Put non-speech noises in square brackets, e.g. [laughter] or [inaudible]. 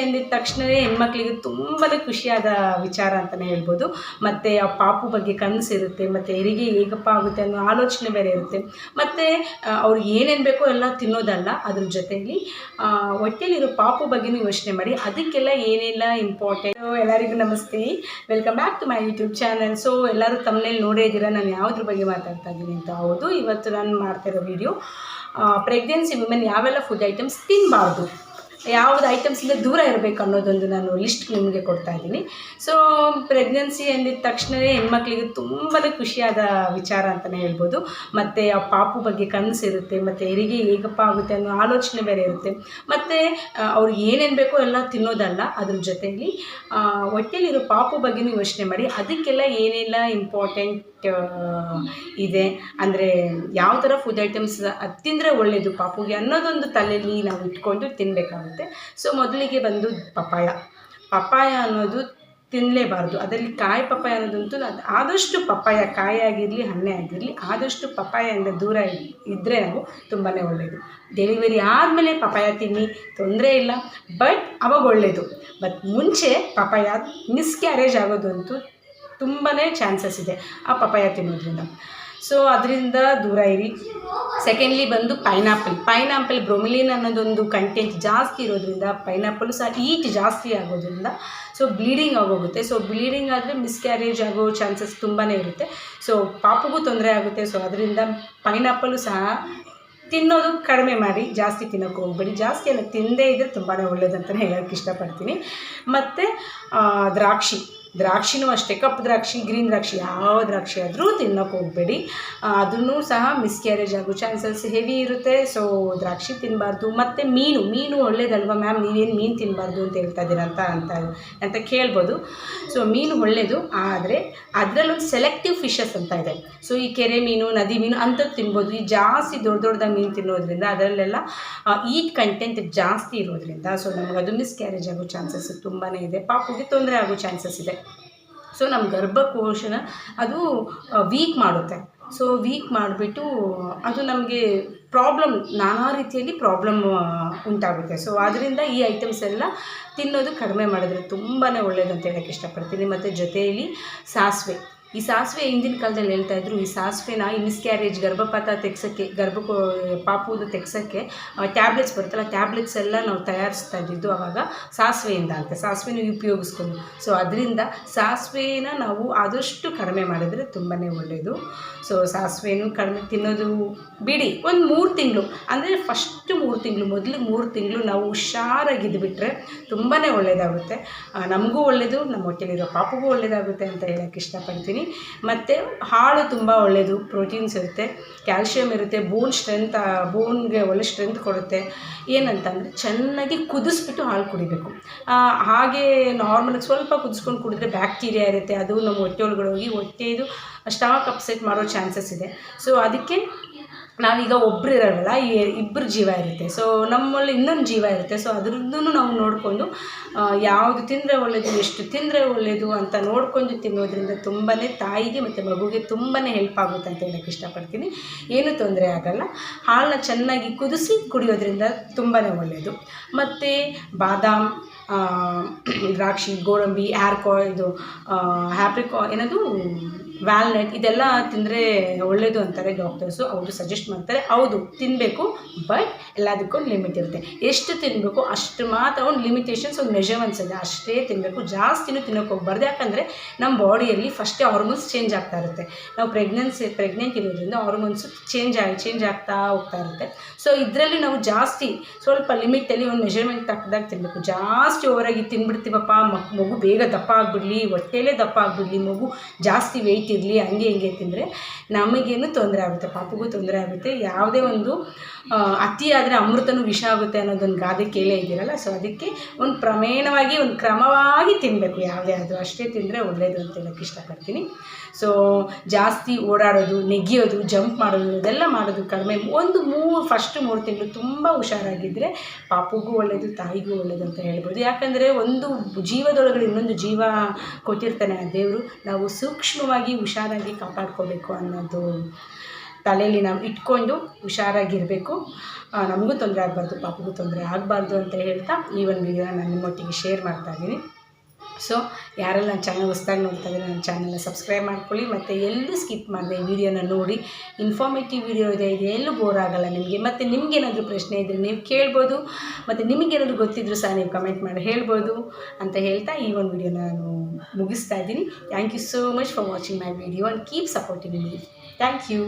ಅಂದಿದ ತಕ್ಷಣವೇ ಹೆಣ್ಮಕ್ಳಿಗೆ ತುಂಬಾ ಖುಷಿಯಾದ ವಿಚಾರ ಅಂತಲೇ ಹೇಳ್ಬೋದು. ಮತ್ತು ಆ ಪಾಪು ಬಗ್ಗೆ ಕನಸಿರುತ್ತೆ ಮತ್ತು ಹೆರಿಗೆ ಹೇಗಪ್ಪ ಆಗುತ್ತೆ ಅನ್ನೋ ಆಲೋಚನೆ ಬೇರೆ ಇರುತ್ತೆ. ಮತ್ತು ಅವ್ರಿಗೆ ಏನೇನು ಬೇಕೋ ಎಲ್ಲ ತಿನ್ನೋದಲ್ಲ, ಅದ್ರ ಜೊತೆಯಲ್ಲಿ ಹೊಟ್ಟೆಲಿರೋ ಪಾಪು ಬಗ್ಗೆನೂ ಯೋಚನೆ ಮಾಡಿ, ಅದಕ್ಕೆಲ್ಲ ಏನೆಲ್ಲ ಇಂಪಾರ್ಟೆಂಟ್ ಎಲ್ಲರಿಗೂ ನಮಸ್ತೆ. Welcome back to my YouTube channel so ಎಲ್ಲರೂ ತಮ್ಮನೇಲಿ ನೋಡೇ ಇದ್ದೀರಾ? ನಾನು ಯಾವುದ್ರ ಬಗ್ಗೆ ಮಾತಾಡ್ತಾ ಇದ್ದೀನಿ ಅಂತ ಹೌದು. ಇವತ್ತು ನಾನು ಮಾಡ್ತಿರೋ ವಿಡಿಯೋ ಪ್ರೆಗ್ನೆನ್ಸಿ ವುಮೆನ್ ಯಾವೆಲ್ಲ ಫುಡ್ ಐಟಮ್ಸ್ ತಿನ್ನಬಾರ್ದು ಯಾವ್ದು ಐಟಮ್ಸಿಂದ ದೂರ ಇರಬೇಕು ಅನ್ನೋದೊಂದು ನಾನು ಲಿಸ್ಟ್ ನಿಮಗೆ ಕೊಡ್ತಾ ಇದ್ದೀನಿ. ಸೊ ಪ್ರೆಗ್ನೆನ್ಸಿ ಅಂದಿದ ತಕ್ಷಣವೇ ಹೆಣ್ಮಕ್ಳಿಗೆ ತುಂಬಾ ಖುಷಿಯಾದ ವಿಚಾರ ಅಂತಲೇ ಹೇಳ್ಬೋದು. ಮತ್ತು ಆ ಪಾಪು ಬಗ್ಗೆ ಕನಸಿರುತ್ತೆ ಮತ್ತು ಹೆರಿಗೆ ಹೇಗಪ್ಪ ಆಗುತ್ತೆ ಅನ್ನೋ ಆಲೋಚನೆ ಬೇರೆ ಇರುತ್ತೆ. ಮತ್ತು ಅವ್ರಿಗೆ ಏನೇನು ಬೇಕೋ ಎಲ್ಲ ತಿನ್ನೋದಲ್ಲ, ಅದ್ರ ಜೊತೆಯಲ್ಲಿ ಹೊಟ್ಟೆಲಿರೋ ಪಾಪು ಬಗ್ಗೆನೂ ಯೋಚನೆ ಮಾಡಿ, ಅದಕ್ಕೆಲ್ಲ ಏನೆಲ್ಲ ಇಂಪಾರ್ಟೆಂಟ್ ಇದೆ? ಅಂದರೆ ಯಾವ ಥರ ಫುಡ್ ಐಟಮ್ಸ್ ಅದು ತಿಂದರೆ ಒಳ್ಳೆಯದು ಪಾಪುಗೆ ಅನ್ನೋದೊಂದು ತಲೆಯಲ್ಲಿ ನಾವು ಇಟ್ಕೊಂಡು ತಿನ್ನಬೇಕಾಗುತ್ತೆ ಸೊ ಮೊದಲಿಗೆ ಬಂದು ಪಪ್ಪಾಯ. ಪಪ್ಪಾಯ ಅನ್ನೋದು ತಿನ್ನಲೇಬಾರ್ದು ಅದರಲ್ಲಿ ಕಾಯಿ ಪಪ್ಪಾಯ ಅನ್ನೋದಂತೂ ಅದು ಆದಷ್ಟು ಪಪ್ಪಾಯ ಕಾಯಿ ಆಗಿರಲಿ, ಹಣ್ಣೆ ಆಗಿರಲಿ, ಆದಷ್ಟು ಪಪ್ಪಾಯಿಂದ ದೂರ ಇದ್ದರೆ ನಾವು ತುಂಬಾ ಒಳ್ಳೆಯದು ಡೆಲಿವರಿ ಆದಮೇಲೆ ಪಪ್ಪಾಯ ತಿನ್ನಿ, ತೊಂದರೆ ಇಲ್ಲ. ಬಟ್ ಅವಾಗ ಒಳ್ಳೆಯದು ಬಟ್ ಮುಂಚೆ ಪಪಾಯ ಮಿಸ್ಕ್ಯಾರೇಜ್ ಆಗೋದಂತೂ ತುಂಬಾ ಚಾನ್ಸಸ್ ಇದೆ ಆ ಪಪಾಯ ತಿನ್ನೋದ್ರಿಂದ. ಸೊ ಅದರಿಂದ ದೂರ ಇರಿ. ಸೆಕೆಂಡ್ಲಿ ಬಂದು ಪೈನಾಪಲ್ ಪೈನಾಪಲ್ ಬ್ರೊಮಿಲಿನ್ ಅನ್ನೋದೊಂದು ಕಂಟೆಂಟ್ ಜಾಸ್ತಿ ಇರೋದ್ರಿಂದ ಪೈನಾಪಲ್ ಸಹ ಈಟ್ ಜಾಸ್ತಿ ಆಗೋದ್ರಿಂದ ಸೊ ಬ್ಲೀಡಿಂಗ್ ಆಗೋಗುತ್ತೆ. ಸೊ ಬ್ಲೀಡಿಂಗ್ ಆದರೆ ಮಿಸ್ಕ್ಯಾರೇಜ್ ಆಗೋ ಚಾನ್ಸಸ್ ತುಂಬಾ ಇರುತ್ತೆ. ಸೊ ಪಾಪಗೂ ತೊಂದರೆ ಆಗುತ್ತೆ. ಸೊ ಅದರಿಂದ ಪೈನಾಪಲು ಸಹ ತಿನ್ನೋದು ಕಡಿಮೆ ಮಾಡಿ, ಜಾಸ್ತಿ ತಿನ್ನೋಕೆ ಹೋಗ್ಬೇಡಿ. ಜಾಸ್ತಿ ಎಲ್ಲ ತಿಂದೇ ಇದ್ದರೆ ತುಂಬಾ ಒಳ್ಳೇದಂತಲೇ ಹೇಳೋಕ್ಕೆ ಇಷ್ಟಪಡ್ತೀನಿ. ಮತ್ತು ದ್ರಾಕ್ಷಿ. ದ್ರಾಕ್ಷಿನೂ ಅಷ್ಟೇ, ಕಪ್ಪು ದ್ರಾಕ್ಷಿ, ಗ್ರೀನ್ ದ್ರಾಕ್ಷಿ ಯಾವ ದ್ರಾಕ್ಷಿ ಆದರೂ ತಿನ್ನೋಕೆ ಹೋಗಬೇಡಿ. ಅದನ್ನು ಸಹ ಮಿಸ್ಕ್ಯಾರೇಜ್ ಆಗೋ ಚಾನ್ಸಸ್ ಹೆವಿ ಇರುತ್ತೆ. ಸೊ ದ್ರಾಕ್ಷಿ ತಿನ್ನಬಾರ್ದು ಮತ್ತು ಮೀನು ಮೀನು ಒಳ್ಳೇದಲ್ವ ಮ್ಯಾಮ್ ನೀವೇನು ಮೀನು ತಿನ್ನಬಾರ್ದು ಅಂತ ಹೇಳ್ತಾ ಇದ್ದೀರ ಅಂತ ಅಂತ ಅಂತ ಕೇಳ್ಬೋದು. ಸೊ ಮೀನು ಒಳ್ಳೆಯದು ಆದರೆ ಅದರಲ್ಲೊಂದು ಸೆಲೆಕ್ಟಿವ್ ಫಿಶಸ್ ಅಂತ ಇದೆ. ಸೊ ಈ ಕೆರೆ ಮೀನು, ನದಿ ಮೀನು ಅಂಥದ್ದು ತಿನ್ಬೋದು. ಈ ಜಾಸ್ತಿ ದೊಡ್ಡ ದೊಡ್ಡದಾಗಿ ಮೀನು ತಿನ್ನೋದ್ರಿಂದ ಅದರಲ್ಲೆಲ್ಲ ಈಟ್ ಕಂಟೆಂಟ್ ಜಾಸ್ತಿ ಇರೋದ್ರಿಂದ ಸೊ ನಮಗೆ ಅದು ಮಿಸ್ಕ್ಯಾರೇಜ್ ಆಗೋ ಚಾನ್ಸಸ್ ತುಂಬಾ ಇದೆ. ಪಾಪುಗೆ ತೊಂದರೆ ಆಗೋ ಚಾನ್ಸಸ್ ಇದೆ. ಸೊ ನಮ್ಮ ಗರ್ಭಕೋಶನ ಅದು ವೀಕ್ ಮಾಡುತ್ತೆ. ಸೊ ವೀಕ್ ಮಾಡಿಬಿಟ್ಟು, ಅದು ನಮಗೆ ಪ್ರಾಬ್ಲಮ್ ನಾನಾ ರೀತಿಯಲ್ಲಿ ಪ್ರಾಬ್ಲಮ್ ಉಂಟಾಗುತ್ತೆ. ಸೊ ಆದ್ದರಿಂದ ಈ ಐಟಮ್ಸ್ ಎಲ್ಲ ತಿನ್ನೋದು ಕಡಿಮೆ ಮಾಡಿದ್ರೆ ತುಂಬಾ ಒಳ್ಳೆಯದು ಅಂತ ಹೇಳೋಕ್ಕೆ ಇಷ್ಟಪಡ್ತೀನಿ. ಮತ್ತು ಜೊತೆಯಲ್ಲಿ ಸಾಸಿವೆ. ಈ ಸಾಸಿವೆ ಹಿಂದಿನ ಕಾಲದಲ್ಲಿ ಹೇಳ್ತಾ ಇದ್ರು, ಈ ಸಾಸಿವೆನ ಈ ಮಿಸ್ಕ್ಯಾರೇಜ್ ಗರ್ಭಪಾತ ತೆಗ್ಸೋಕ್ಕೆ, ಗರ್ಭ ಪಾಪುದು ತೆಗ್ಸೋಕ್ಕೆ ಟ್ಯಾಬ್ಲೆಟ್ಸ್ ಬರುತ್ತಲ್ಲ ಟ್ಯಾಬ್ಲೆಟ್ಸ್ ಎಲ್ಲ ನಾವು ತಯಾರಿಸ್ತಾ ಇದ್ದಿದ್ದು ಆವಾಗ ಸಾಸಿವೆಯಿಂದ ಅಂತ, ಸಾಸಿವೆನ ಉಪಯೋಗಿಸ್ಕೊಂಡು. ಸೊ ಅದರಿಂದ ಸಾಸಿವೆನ ನಾವು ಆದಷ್ಟು ಕಡಿಮೆ ಮಾಡಿದರೆ ತುಂಬಾ ಒಳ್ಳೆಯದು ಸೊ ಸಾಸಿವೆನೂ ಕಡಿಮೆ ತಿನ್ನೋದು ಬಿಡಿ, ಒಂದು ಮೂರು ತಿಂಗಳು. ಅಂದರೆ ಫಸ್ಟ್ ಮೂರು ತಿಂಗಳು, ಮೊದಲು ಮೂರು ತಿಂಗಳು ನಾವು ಹುಷಾರಾಗಿದ್ದುಬಿಟ್ರೆ ತುಂಬಾ ಒಳ್ಳೆಯದಾಗುತ್ತೆ ನಮಗೂ ಒಳ್ಳೆಯದು ನಮ್ಮ ಹೊಟ್ಟೆಲಿರೋ ಪಾಪಗೂ ಒಳ್ಳೆಯದಾಗುತ್ತೆ ಅಂತ ಹೇಳೋಕ್ಕೆ ಇಷ್ಟಪಡ್ತೀನಿ. ಮತ್ತು ಹಾಲು ತುಂಬ ಒಳ್ಳೆಯದು ಪ್ರೋಟೀನ್ಸ್ ಇರುತ್ತೆ. ಕ್ಯಾಲ್ಶಿಯಂ ಇರುತ್ತೆ ಬೋನ್ ಸ್ಟ್ರೆಂತ್ ಬೋನ್ಗೆ ಒಳ್ಳೆ ಸ್ಟ್ರೆಂತ್ ಕೊಡುತ್ತೆ. ಏನಂತಂದರೆ ಚೆನ್ನಾಗಿ ಕುದಿಸ್ಬಿಟ್ಟು ಹಾಲು ಕುಡಿಬೇಕು. ಹಾಗೆ ನಾರ್ಮಲಾಗಿ ಸ್ವಲ್ಪ ಕುದಿಸ್ಕೊಂಡು ಕುಡಿದ್ರೆ ಬ್ಯಾಕ್ಟೀರಿಯಾ ಇರುತ್ತೆ. ಅದು ನಮ್ಮ ಹೊಟ್ಟೆ ಒಳಗಡೆ ಹೋಗಿ ಹೊಟ್ಟೆದು ಸ್ಟಮಕ್ ಅಪ್ಸೆಟ್ ಮಾಡೋ ಚಾನ್ಸಸ್ ಇದೆ. ಸೊ ಅದಕ್ಕೆ ನಾವೀಗ ಒಬ್ರು ಇರೋಲ್ಲ ಇಬ್ಬರು ಜೀವ ಇರುತ್ತೆ. ಸೊ ನಮ್ಮಲ್ಲಿ ಇನ್ನೊಂದು ಜೀವ ಇರುತ್ತೆ. ಸೊ ಅದ್ರದ್ದು ನಾವು ನೋಡಿಕೊಂಡು ಯಾವುದು ತಿಂದರೆ ಒಳ್ಳೆಯದು ಎಷ್ಟು ತಿಂದರೆ ಒಳ್ಳೆಯದು ಅಂತ ನೋಡಿಕೊಂಡು ತಿನ್ನೋದ್ರಿಂದ ತುಂಬಾ ತಾಯಿಗೆ ಮತ್ತು ಮಗುಗೆ ತುಂಬಾ ಹೆಲ್ಪ್ ಆಗುತ್ತೆ ಅಂತ ಹೇಳಕ್ಕೆ ಇಷ್ಟಪಡ್ತೀನಿ. ಏನೂ ತೊಂದರೆ ಆಗೋಲ್ಲ. ಹಾಲನ್ನ ಚೆನ್ನಾಗಿ ಕುದಿಸಿ ಕುಡಿಯೋದ್ರಿಂದ ತುಂಬಾ ಒಳ್ಳೆಯದು ಮತ್ತು ಬಾದಾಮ್ [clears throat] ದ್ರಾಕ್ಷಿ, ಗೋಡಂಬಿ ಹ್ಯಾರ್ಕಾ ಇದು ಹ್ಯಾಪ್ರಿಕಾ ಏನದು? ವ್ಯಾಲ್ನಟ್, ಇದೆಲ್ಲ ತಿಂದರೆ ಒಳ್ಳೆಯದು ಅಂತಾರೆ ಡಾಕ್ಟರ್ಸು ಅವರು ಸಜೆಸ್ಟ್ ಮಾಡ್ತಾರೆ, ಹೌದು ತಿನ್ನಬೇಕು ಬಟ್ ಎಲ್ಲದಕ್ಕೂ ಲಿಮಿಟ್ ಇರುತ್ತೆ. ಎಷ್ಟು ತಿನ್ನಬೇಕು ಅಷ್ಟು ಮಾತ್ರ ಒಂದು ಲಿಮಿಟೇಷನ್ಸ್ ಒಂದು ಮೆಷರ್ಮೆಂಟ್ಸ್ ಇದೆ. ಅಷ್ಟೇ ತಿನ್ನಬೇಕು ಜಾಸ್ತಿನೂ ತಿನ್ನೋಕೆ ಹೋಗ್ಬಾರ್ದು. ಯಾಕಂದರೆ ನಮ್ಮ ಬಾಡಿಯಲ್ಲಿ ಫಸ್ಟೇ ಹಾರ್ಮೋನ್ಸ್ ಚೇಂಜ್ ಆಗ್ತಾ ಇರುತ್ತೆ. ನಾವು ಪ್ರೆಗ್ನೆನ್ಸಿ ಪ್ರೆಗ್ನೆಂಟ್ ಇರೋದ್ರಿಂದ ಹಾರ್ಮೋನ್ಸು ಚೇಂಜ್ ಆಗಿ ಚೇಂಜ್ ಆಗ್ತಾ ಹೋಗ್ತಾ ಇರುತ್ತೆ. ಸೊ ಇದರಲ್ಲಿ ನಾವು ಜಾಸ್ತಿ ಸ್ವಲ್ಪ ಲಿಮಿಟಲ್ಲಿ ಒಂದು ಮೆಷರ್ಮೆಂಟ್ ತಕ್ಕದಾಗ ತಿನ್ನಬೇಕು ಜಾಸ್ತಿ ಓವರಾಗಿ ತಿನ್ಬಿಡ್ತೀವಪ್ಪ, ಮಗು ಬೇಗ ದಪ್ಪ ಆಗಿಬಿಡ್ಲಿ, ಹೊಟ್ಟೆಲೇ ದಪ್ಪ ಆಗಿಬಿಡ್ಲಿ, ಮಗು ಜಾಸ್ತಿ ವೆಯ್ಟ್ ಇರಲಿ ಹಂಗೆ ಹಿಂಗೆ ತಿಂದರೆ ನಮಗೇನು ತೊಂದರೆ ಆಗುತ್ತೆ, ಪಾಪಗೂ ತೊಂದರೆ ಆಗುತ್ತೆ. ಯಾವುದೇ ಒಂದು ಅತಿ ಆದರೆ ಅಮೃತನೂ ವಿಷ ಆಗುತ್ತೆ ಅನ್ನೋದೊಂದು ಗಾದೆ ಕೇಳೇ ಇದ್ದೀರಲ್ಲ ಸೊ ಅದಕ್ಕೆ ಒಂದು ಪ್ರಮೇಣವಾಗಿ, ಒಂದು ಕ್ರಮವಾಗಿ ತಿನ್ನಬೇಕು ಯಾವುದೇ ಆದರೂ. ಅಷ್ಟೇ ತಿಂದರೆ ಒಳ್ಳೆಯದು ಅಂತ ಹೇಳೋಕ್ಕೆ ಇಷ್ಟಪಡ್ತೀನಿ. ಸೊ ಜಾಸ್ತಿ ಓಡಾಡೋದು, ನೆಗೆಯೋದು, ಜಂಪ್ ಮಾಡೋದು, ಇದೆಲ್ಲ ಮಾಡೋದು ಕಡಿಮೆ. ಒಂದು ಮೂರು ಫಸ್ಟ್ ಮೂರು ತಿಂಗಳು ತುಂಬ ಹುಷಾರಾಗಿದ್ದರೆ ಪಾಪುಗೂ ಒಳ್ಳೆಯದು ತಾಯಿಗೂ ಒಳ್ಳೆಯದು ಅಂತ ಹೇಳ್ಬೋದು. ಯಾಕಂದರೆ ಒಂದು ಜೀವದೊಳಗಡೆ ಇನ್ನೊಂದು ಜೀವ ಕೊಟ್ಟಿರ್ತಾನೆ ಆ ದೇವರು. ನಾವು ಸೂಕ್ಷ್ಮವಾಗಿ ಹುಷಾರಾಗಿ ಕಾಪಾಡ್ಕೋಬೇಕು ಅನ್ನೋದು ತಲೆಯಲ್ಲಿ ನಾವು ಇಟ್ಕೊಂಡು ಹುಷಾರಾಗಿರಬೇಕು. ನಮಗೂ ತೊಂದರೆ ಆಗಬಾರ್ದು, ಪಾಪಗೂ ತೊಂದರೆ ಆಗಬಾರ್ದು ಅಂತ ಹೇಳ್ತಾ ಈ ಒಂದು ವಿಡಿಯೋನ ನಾನು ನಿಮ್ಮೊಟ್ಟಿಗೆ ಶೇರ್ ಮಾಡ್ತಾ ಇದ್ದೀನಿ. ಸೊ ಯಾರೆಲ್ಲ ನನ್ನ ಚಾನಲ್ ಹೊಸ್ದಾಗಿ ನೋಡ್ತಾ ಇದ್ದಾರೆ, ನನ್ನ ಚಾನಲ್ನ ಸಬ್ಸ್ಕ್ರೈಬ್ ಮಾಡ್ಕೊಳ್ಳಿ. ಮತ್ತು ಎಲ್ಲೂ ಸ್ಕಿಪ್ ಮಾಡಿದೆ ವಿಡಿಯೋನ ನೋಡಿ. ಇನ್ಫಾರ್ಮೇಟಿವ್ ವಿಡಿಯೋ ಇದೆ, ಇದು ಎಲ್ಲೂ ಬೋರ್ ಆಗೋಲ್ಲ ನಿಮಗೆ. ಮತ್ತು ನಿಮಗೇನಾದರೂ ಪ್ರಶ್ನೆ ಇದ್ದರೆ ನೀವು ಕೇಳ್ಬೋದು. ಮತ್ತು ನಿಮಗೇನಾದರೂ ಗೊತ್ತಿದ್ರು ಸಹ ನೀವು ಕಮೆಂಟ್ ಮಾಡಿ ಹೇಳ್ಬೋದು ಅಂತ ಹೇಳ್ತಾ ಈ ಒಂದು ವಿಡಿಯೋನ ನಾನು ಮುಗಿಸ್ತಾ ಇದ್ದೀನಿ. Thank you so much for watching my video and keep supporting me thank you